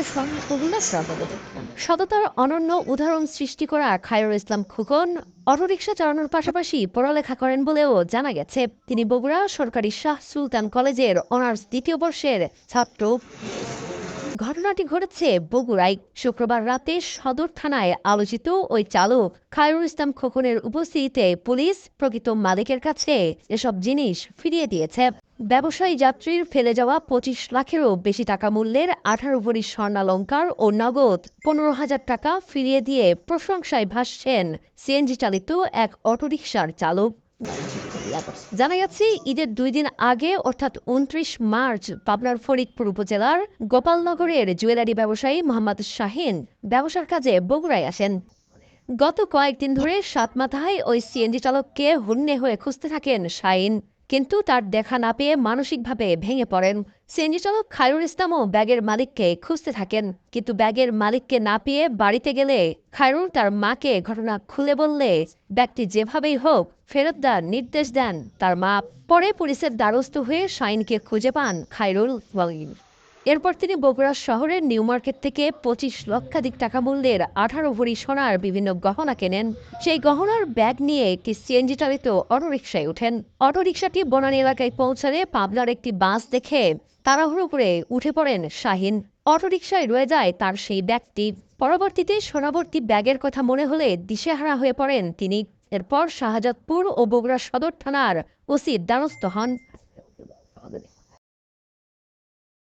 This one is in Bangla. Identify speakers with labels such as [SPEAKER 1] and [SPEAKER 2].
[SPEAKER 1] কীভাবে করুণা শ্রাবণ সততার অনন্য উদাহরণ সৃষ্টি করা খায়রুল ইসলাম খোকন, অটোরিকশা চালানোর পাশাপাশি পড়ালেখা করেন বলেও জানা গেছে। তিনি বগুড়া সরকারি শাহ সুলতান কলেজের অনার্স দ্বিতীয় বর্ষের ছাত্র। ঘটনাটি ঘটেছে বগুড়ায়। শুক্রবার রাতে সদর থানায় আলোচিত ওই চালক খায়রুল ইসলাম খোকনের উপস্থিতিতে পুলিশ প্রকৃত মালিকের কাছে এসব জিনিস ফিরিয়ে দিয়েছে। ব্যবসায়ী যাত্রীর ফেলে যাওয়া পঁচিশ লাখেরও বেশি টাকা মূল্যের আঠারো ভরি স্বর্ণালঙ্কার ও নগদ পনেরো হাজার টাকা ফিরিয়ে দিয়ে প্রশংসায় ভাসছেন সিএনজি চালিত এক অটোরিকশার চালক। জানা গেছে, ঈদের দুই দিন আগে, অর্থাৎ উনত্রিশ মার্চ, পাবনার ফরিদপুর উপজেলার গোপালনগরের জুয়েলারি ব্যবসায়ী মোহাম্মদ শাহিন ব্যবসার কাজে বগুড়ায় আসেন। গত কয়েকদিন ধরে সাত মাথায় ওই সিএনজি চালককে হুন্নে হয়ে খুঁজতে থাকেন শাহিন। কিন্তু তার দেখা না পেয়ে মানসিকভাবে ভেঙে পড়েন। সিএনজি চালক খায়রুল ইসলামও ব্যাগের মালিককে খুঁজতে থাকেন, কিন্তু ব্যাগের মালিককে না পেয়ে বাড়িতে গেলে খায়রুল তার মাকে ঘটনা খুলে বললে ব্যক্তি যেভাবেই হোক, ফেরত দেওয়ার নির্দেশ দেন তার মা। পরে পুলিশের দ্বারস্থ হয়ে শাইনকে খুঁজে পান খায়রুল ওয়ালিম এরপর তিনি বগুড়া শহরের নিউ মার্কেট থেকে পঁচিশ লক্ষাধিক টাকা মূল্যের আঠারো ভরি সোনার বিভিন্ন গহনা কেনেন। সেই গহনার ব্যাগ নিয়ে একটি সিএনজি চালিত অটোরিকশায় ওঠেন। অটোরিকশাটি বনানী এলাকায় পৌঁছালে পাবনার একটি বাস দেখে তাড়াহুড়ো করে উঠে পড়েন শাহিন। অটোরিকশায় রয়ে যায় তার সেই ব্যাগটি। পরবর্তীতে সোনাবর্তী ব্যাগের কথা মনে হলে দিশেহারা হয়ে পড়েন তিনি। এরপর শাহজাদপুর ও বগুড়া সদর থানার ওসির দ্বারস্থ হন।